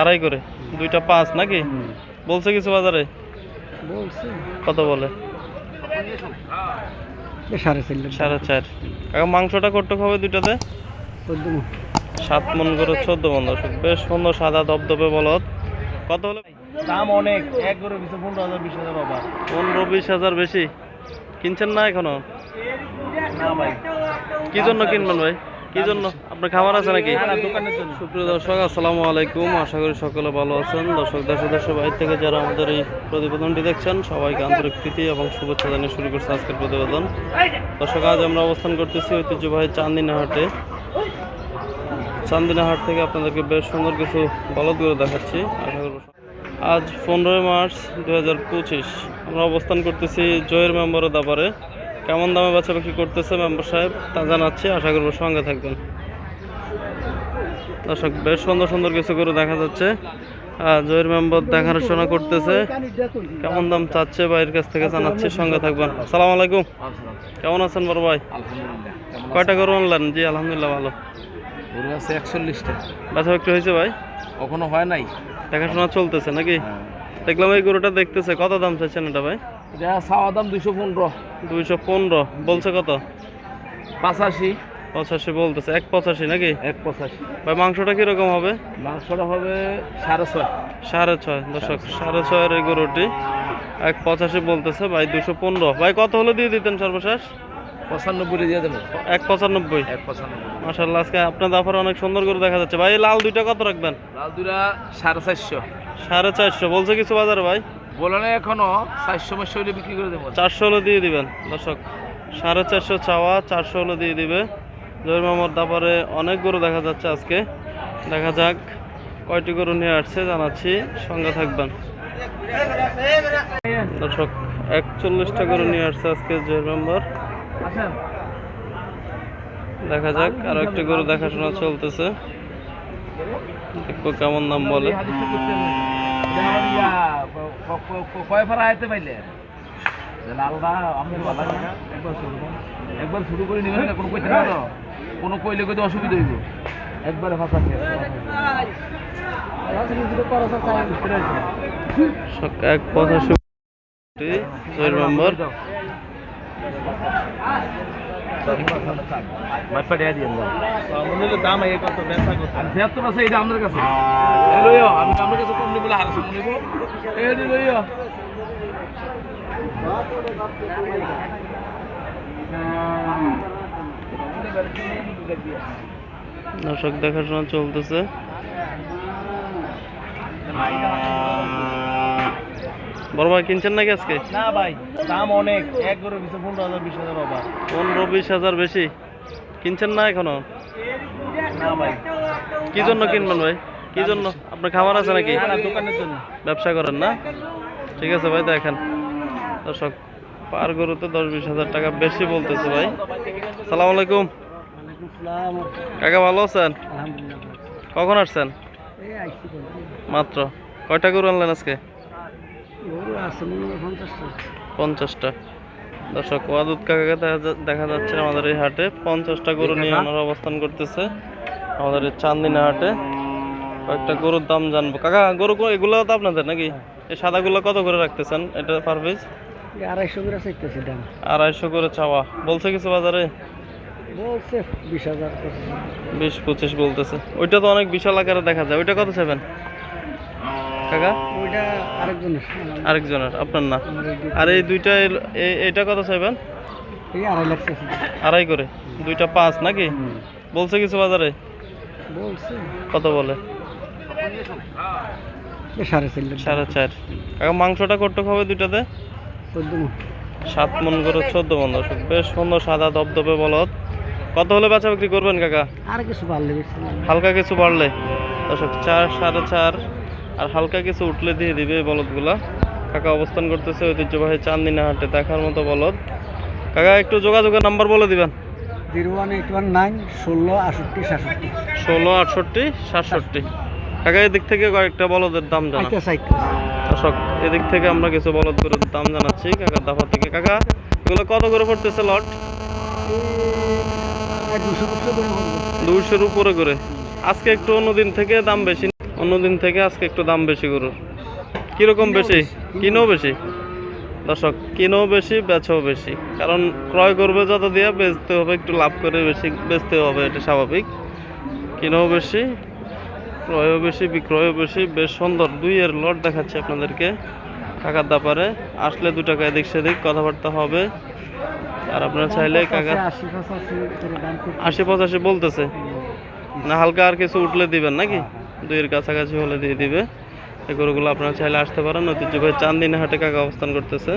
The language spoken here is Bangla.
আড়াই করে? দুইটা পাঁচ নাকি? বলছে কিছু বাজারে? বলছে। কত বলে? এ সাড়ে চার কাকা মাংসটা কটুক হবে দুইটাতে? সাত মন করে চোদ্দ মন দর্শক বেশ সুন্দর সাদা দবদবে বলদ। কত হলে? দাম অনেক এক করে বিশ পনেরো হাজার বিশ হাজার বাবা। পনেরো বিশ হাজার বেশি। কিনছেন না এখনও? না ভাই। কি জন্য কিনবেন ভাই? কি জন্য? আপনার খাবার আছে নাকি। সুপ্রিয় দর্শক আসসালামু আলাইকুম। আশা করি সকলে ভালো আছেন। দর্শক দেশ দেশের বাইরে থেকে যারা আমাদের এই প্রতিবেদনটি দেখছেন সবাইকে আন্তরিক প্রীতি এবং শুভেচ্ছা জানিয়ে শুরু করছে আজকের প্রতিবেদন। দর্শক আজ আমরা অবস্থান করতেছি ঐতিহ্যবাহী চান্দিনাহাটে। চান্দিনাহাট থেকে আপনাদেরকে বেশ সুন্দর কিছু বলদগুলো দেখাচ্ছি। আশা করব আজ পনেরোই মার্চ দু হাজার পঁচিশ। আমরা অবস্থান করতেছি জয়ের মেম্বারের দাবারে। কেমন দামে বাচ্চা বিক্রি করতেছে মেম্বার সাহেব তা জানাচ্ছি আশা করব সঙ্গে থাকবেন। দর্শক বেশ সুন্দর সুন্দর কিছু করে দেখা যাচ্ছে। আর জয়ের মেম্বার দেখাশোনা করতেছে। কেমন দাম চাচ্ছে বাইরের কাছ থেকে জানাচ্ছি সঙ্গে থাকবেন। সালাম আলাইকুম। কেমন আছেন বড় ভাই? কয়টা করে আনলেন? জি আলহামদুলিল্লাহ ভালো। গরু আছে একচল্লিশটা। বেচা বিক্রি হয়েছে ভাই? কখনো হয় নাই। দেখাশোনা চলতেছে নাকি? দেখলাম এই গরুটা দেখতেছে। কত দাম চাইছেন এটা ভাই? এটা চাওয়া দাম দুইশো পনেরো। দুইশো পনেরো। বলছে কত? পাঁচাশি। পঁচাশি বলতেছে। এক পঁচাশি নাকি? এক পঁচাশি। ভাই মাংসটা কীরকম হবে? মাংসটা হবে সাড়ে ছয়। সাড়ে ছয়। দর্শক সাড়ে ছয়ের এই গরুটি এক পঁচাশি বলতেছে। ভাই দুশো পনেরো। ভাই কত হলে দিয়ে দিতেন সর্বশেষ? পঁচানব্বই দিয়ে এক পঁচানব্বই। এক পঁচানব্বই। মাসাল্লাহ আজকে আপনার দাফার অনেক সুন্দর করে দেখা যাচ্ছে। ভাই লাল দুইটা কত রাখবেন? লাল দুরা সাড়ে চারশো। সাড়ে চারশো। বলছে কিছু বাজারে ভাই? বলে না এখনও, চারশো হলে বিক্রি করে দেবো। চারশো হলে দিয়ে দিবেন, দর্শক। সাড়ে চারশো চাওয়া, চারশো হলে দিয়ে দিবে। জহির মামার দাপারে অনেক গরু দেখা যাচ্ছে আজকে। দেখা যাক কয়টি গরু নিয়ে আসছে, জানাচ্ছি, সঙ্গে থাকবেন। দর্শক, একচল্লিশটা গরু নিয়ে আসছে আজকে জহির মেম্বার দেখা যাক আর একটি গরু দেখাশোনা চলতেছে। দেখব কেমন দাম বলে। কয় ফারা আইতে পাইলে? লালদা আমি ভালো না একবার শুরু। একবার শুরু করে নেবেন না কোনো কইতে না। কোনো কইলে কইতে অসুবিধা হইব। একবারে ফাঁকা দর্শক এক পঁচাশি জহির মেম্বার দাম এই কত ব্যবসা কত? আর যেত আছে এটা আমাদের কাছে। এই লইও আমি আমার কাছে কম নিবলে হারছে নিব। এই লইও দর্শক দেখাশোনা চলতেছে। বড় ভাই কিনছেন নাকি আজকে? না ভাই দাম অনেক। এক করে বিশ পনেরো হাজার বিশ হাজার বাবা পনেরো বিশ হাজার বেশি। কিনছেন না এখনও? না ভাই। কি জন্য কিনবেন ভাই? কি জন্য? আপনার খাবার আছে নাকি? দোকানের জন্য। ব্যবসা করেন না? ঠিক আছে ভাই দেখেন। দর্শক পার গরুতে দশ বিশ হাজার টাকা বেশি বলতেছে ভাই। সালাম আলাইকুম। কাকা ভালো আছেন? কখন আসছেন। মাত্র। কয়টা গরু আনলেন আজকে? গরু পঞ্চাশটা। দর্শক ওয়াদুদ কাকাকে দেখা যাচ্ছে আমাদের এই হাটে। পঞ্চাশটা গরু নিয়ে ওনারা অবস্থান করতেছে আমাদের এই চান্দিনা হাটে। কয়েকটা গরুর দাম জানব। কাকা গরু এগুলো তো আপনাদের নাকি? এই সাদাগুলো কত করে রাখতেছেন? এটা পার পিস আড়াইশো করে চাইতেছে দাম। আড়াইশো করে চাওয়া। বলছে কিছু বাজারে? বলছে বিশ হাজার বিশ পঁচিশ বলতেছে। ওইটা তো অনেক বিশাল আকারে দেখা যায়। ওইটা কত চাইবেন? কাকা? আরেকজনের। আপনার না? আর এই দুইটা এইটা কত চাইবেন? আড়াই করে? দুইটা পাঁচ নাকি? বলছে কিছু বাজারে? কত বলে? সাড়ে চার কাকা মাংসটা কটুক হবে দুইটাতে? সাত মন করে চোদ্দ মন দর্শক বেশ সুন্দর সাদা দবদবে বলদ। কত হলে বেচা বিক্রি করবেন কাকা? আর কিছু না। হালকা কিছু বাড়লে। দর্শক চার সাড়ে চার। আর হালকা কিছু উঠলে দিয়ে দিবে এই বলদগুলা। কাকা অবস্থান করতেছে ঐতিহ্যবাহী চান্দিনা হাটে দেখার মতো বলদ। কাকা একটু যোগাযোগের নাম্বার বলে দিবেন। Zero one eight one nine ষোলো আষট্টি সাতষট্টি ষোলো আটষট্টি সাতষট্টি কাকা এদিক থেকে কয়েকটা বলদের দাম জানা দর্শক এদিক থেকে আমরা কিছু বলদ করে দাম জানাচ্ছি কাকার দাফা থেকে কাকা এগুলো কত করে পড়তেছে লট? দুশো দুশো করে। বলব দুইশোর উপরে করে। আজকে একটু অন্যদিন থেকে দাম বেশি অন্যদিন থেকে আজকে একটু দাম বেশি গরুর। কীরকম বেশি? কিনেও বেশি? দর্শক কিনেও বেশি বেচও বেশি। কারণ ক্রয় করবে যত দিয়ে বেচতে হবে একটু লাভ করে বেশি বেচতে হবে এটা স্বাভাবিক। কিনেও বেশি ক্রয়ও বেশি বিক্রয়ও বেশি। বেশ সুন্দর দুইয়ের লট দেখাচ্ছি আপনাদেরকে কাকার দাপারে। আসলে দু টাকা এদিক সেদিক কথাবার্তা হবে। আর আপনারা চাইলে কাকা আশি পঁচাশি আশি বলতেছে। না হালকা আর কিছু উঠলে দিবেন নাকি? দুইয়ের কাছাকাছি হলে দিয়ে দিবে। এই গরুগুলো আপনারা চাইলে আসতে পারেন। ঐতিহ্যবাহী চান্দিনা হাটে কাকা অবস্থান করতেছে।